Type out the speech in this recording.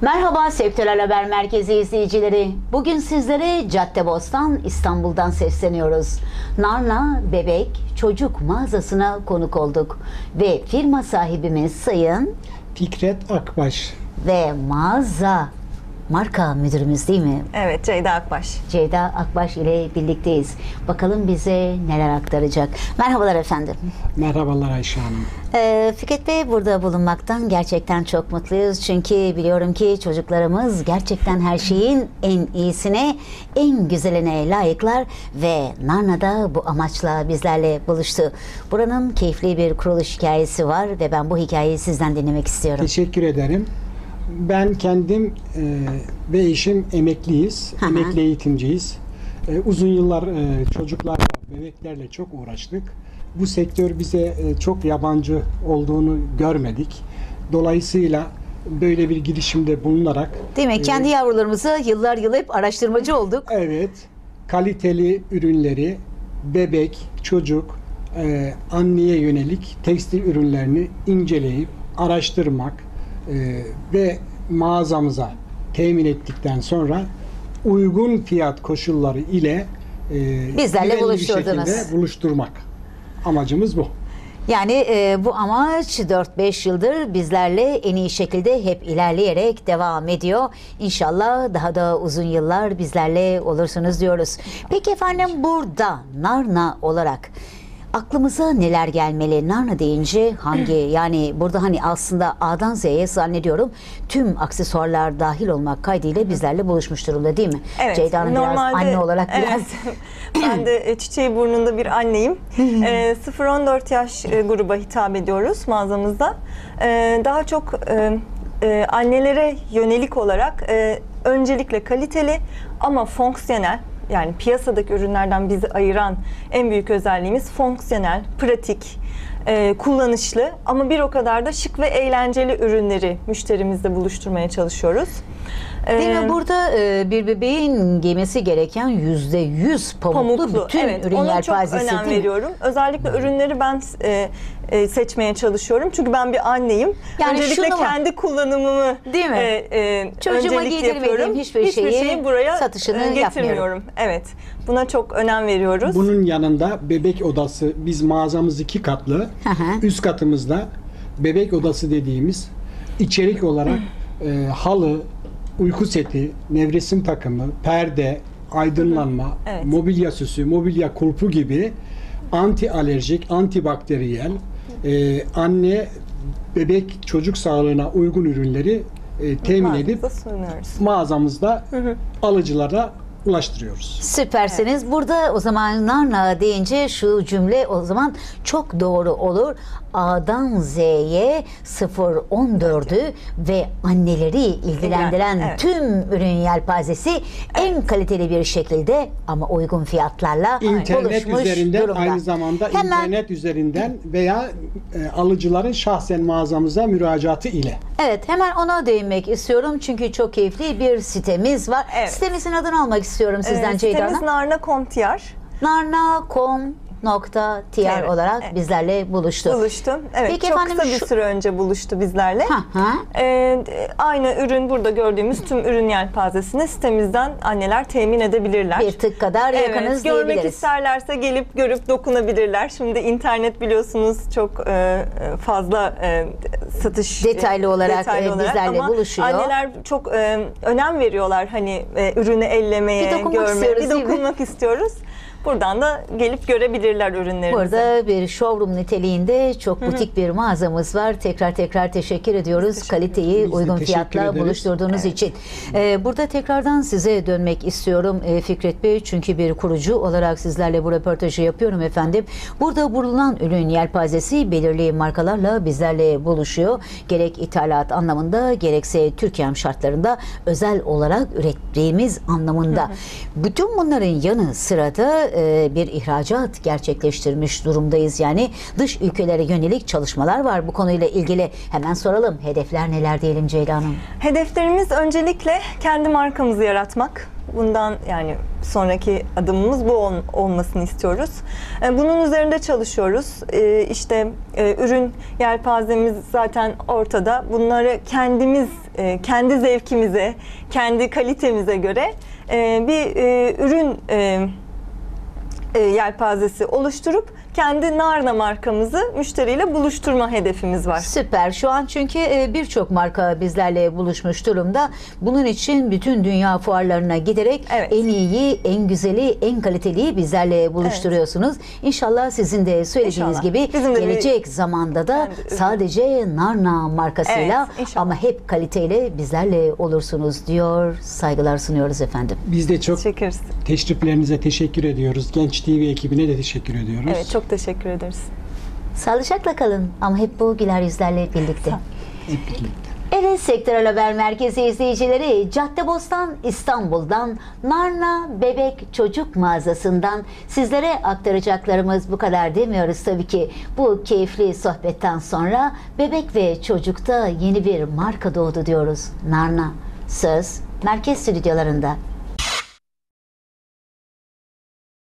Merhaba Sektörel Haber Merkezi izleyicileri. Bugün sizlere Caddebostan İstanbul'dan sesleniyoruz. Narna Bebek Çocuk mağazasına konuk olduk. Ve firma sahibimiz Sayın Fikret Akbaş. ve mağaza marka müdürümüz değil mi? Evet Ceyda Akbaş. Ceyda Akbaş ile birlikteyiz. Bakalım bize neler aktaracak. Merhabalar efendim. Merhabalar Ayşe Hanım. Ee, Fikret Bey burada bulunmaktan gerçekten çok mutluyuz. Çünkü biliyorum ki çocuklarımız gerçekten her şeyin en iyisine, en güzeline layıklar ve Narna'da bu amaçla bizlerle buluştu. Buranın keyifli bir kuruluş hikayesi var ve ben bu hikayeyi sizden dinlemek istiyorum. Teşekkür ederim. Ben kendim e, ve eşim emekliyiz. Hı hı. Emekli eğitimciyiz. E, uzun yıllar e, çocuklarla, bebeklerle çok uğraştık. Bu sektör bize e, çok yabancı olduğunu görmedik. Dolayısıyla böyle bir girişimde bulunarak Değil mi? e, Kendi yavrularımızı yıllar yıl hep araştırmacı olduk. Evet, kaliteli ürünleri bebek, çocuk, e, anneye yönelik tekstil ürünlerini inceleyip araştırmak e, ve mağazamıza temin ettikten sonra uygun fiyat koşulları ile e, Bizlerle buluşturdunuz. buluşturmak. Amacımız bu. Yani e, bu amaç 4-5 yıldır bizlerle en iyi şekilde hep ilerleyerek devam ediyor. İnşallah daha da uzun yıllar bizlerle olursunuz diyoruz. Peki efendim burada Narna olarak aklımıza neler gelmeli? Narna deyince hangi yani burada hani aslında A'dan Z'ye zannediyorum tüm aksesuarlar dahil olmak kaydıyla bizlerle buluşmuş durumda değil mi? Evet. Ceyda Hanım biraz anne olarak evet. biraz ben de e, çiçeği burnunda bir anneyim. e, 0-14 yaş e, gruba hitap ediyoruz mağazamızda. E, daha çok e, e, annelere yönelik olarak e, öncelikle kaliteli ama fonksiyonel yani piyasadaki ürünlerden bizi ayıran en büyük özelliğimiz fonksiyonel, pratik, e, kullanışlı ama bir o kadar da şık ve eğlenceli ürünleri müşterimizle buluşturmaya çalışıyoruz. Değil mi? Burada e, bir bebeğin giymesi gereken yüzde yüz pamuklu, pamuklu. bütün evet, ürün ona çok yelpazesi önem değil mi? veriyorum. Özellikle ürünleri ben e, e, seçmeye çalışıyorum. Çünkü ben bir anneyim. Yani Öncelikle şunu kendi kullanımımı Değil mi? e, e, Çocuğuma giydirmediğim yapıyorum. hiçbir şeyi buraya satışını e, getirmiyorum. yapmıyorum. Evet. Buna çok önem veriyoruz. Bunun yanında bebek odası, biz mağazamız iki katlı. Hı hı. Üst katımızda bebek odası dediğimiz içerik olarak e, halı, uyku seti, nevresim takımı, perde, aydınlanma, Evet. mobilya süsü, mobilya kulpu gibi anti alerjik, antibakteriyel, e, anne, bebek, çocuk sağlığına uygun ürünleri e, temin edip Mağazamıza sunuyoruz. mağazamızda alıcılara ulaştırıyoruz. Süpersiniz. Burada o zaman Narna deyince şu cümle o zaman çok doğru olur. A'dan Z'ye 0-14'ü ve anneleri ilgilendiren Evet. tüm ürün yelpazesi en kaliteli bir şekilde ama uygun fiyatlarla İnternet üzerinden durumda. aynı zamanda Hemen internet üzerinden veya e, alıcıların şahsen mağazamıza müracaatı ile. Evet hemen ona değinmek istiyorum çünkü çok keyifli bir sitemiz var. Evet. Sitemizin adını almak istiyorum sizden E, Ceyda sitemiz Hanım. narna.com.tr narna.com.tr Evet, olarak evet. bizlerle buluştu. buluştu. Evet, Peki çok efendim, kısa bir şu- süre önce buluştu bizlerle. Ha, ha. Ee, aynı ürün burada gördüğümüz tüm ürün yelpazesini sitemizden anneler temin edebilirler. Bir tık kadar yakınız Evet, görmek diyebiliriz. isterlerse gelip görüp dokunabilirler. Şimdi internet biliyorsunuz çok e, fazla e, satış Detaylı olarak, detaylı e, bizlerle ama buluşuyor. Anneler çok e, önem veriyorlar hani e, ürünü ellemeye, Bir görmeye, bir dokunmak istiyoruz. Buradan da gelip görebilirler ürünlerimizi. Burada bir showroom niteliğinde çok butik bir mağazamız var. Tekrar tekrar teşekkür ediyoruz. teşekkür Kaliteyi Biz uygun fiyatla ederiz. buluşturduğunuz için. Ee, burada tekrardan size dönmek istiyorum e, Fikret Bey. Çünkü bir kurucu olarak sizlerle bu röportajı yapıyorum efendim. Burada bulunan ürün yelpazesi belirli markalarla bizlerle buluşuyor. Gerek ithalat anlamında gerekse Türkiye şartlarında özel olarak ürettiğimiz anlamında. Bütün bunların yanı sırada e, bir ihracat gerçekleştirmiş durumdayız. Yani dış ülkelere yönelik çalışmalar var bu konuyla ilgili. Hemen soralım. Hedefler neler diyelim Ceyda Hanım? Hedeflerimiz öncelikle kendi markamızı yaratmak. Bundan yani sonraki adımımız bu ol- olmasını istiyoruz. E, Bunun üzerinde çalışıyoruz. E, İşte e, ürün yelpazemiz zaten ortada. Bunları kendimiz, kendi zevkimize, kendi kalitemize göre bir ürün yelpazesi oluşturup kendi Narna markamızı müşteriyle buluşturma hedefimiz var. Süper. Şu an çünkü e, birçok marka bizlerle buluşmuş durumda. Bunun için bütün dünya fuarlarına giderek Evet. en iyiyi, en güzeli, en kaliteliyi bizlerle buluşturuyorsunuz. İnşallah sizin de söylediğiniz İnşallah. gibi Bizim de bir- gelecek zamanda da üzgünüm. sadece Narna markasıyla Evet, inşallah. ama hep kaliteyle bizlerle olursunuz diyor. Saygılar sunuyoruz efendim. Biz de çok Teşekkür teşriflerinize teşekkür ediyoruz. Genç TV ekibine de teşekkür ediyoruz. Evet çok teşekkür ederiz. Sağlıcakla kalın ama hep bu güler yüzlerle birlikte. Hep birlikte. Evet Sektörel Haber Merkezi izleyicileri Caddebostan İstanbul'dan Narna Bebek Çocuk Mağazası'ndan sizlere aktaracaklarımız bu kadar demiyoruz tabii ki. Bu keyifli sohbetten sonra bebek ve çocukta yeni bir marka doğdu diyoruz. Narna. Söz merkez stüdyolarında.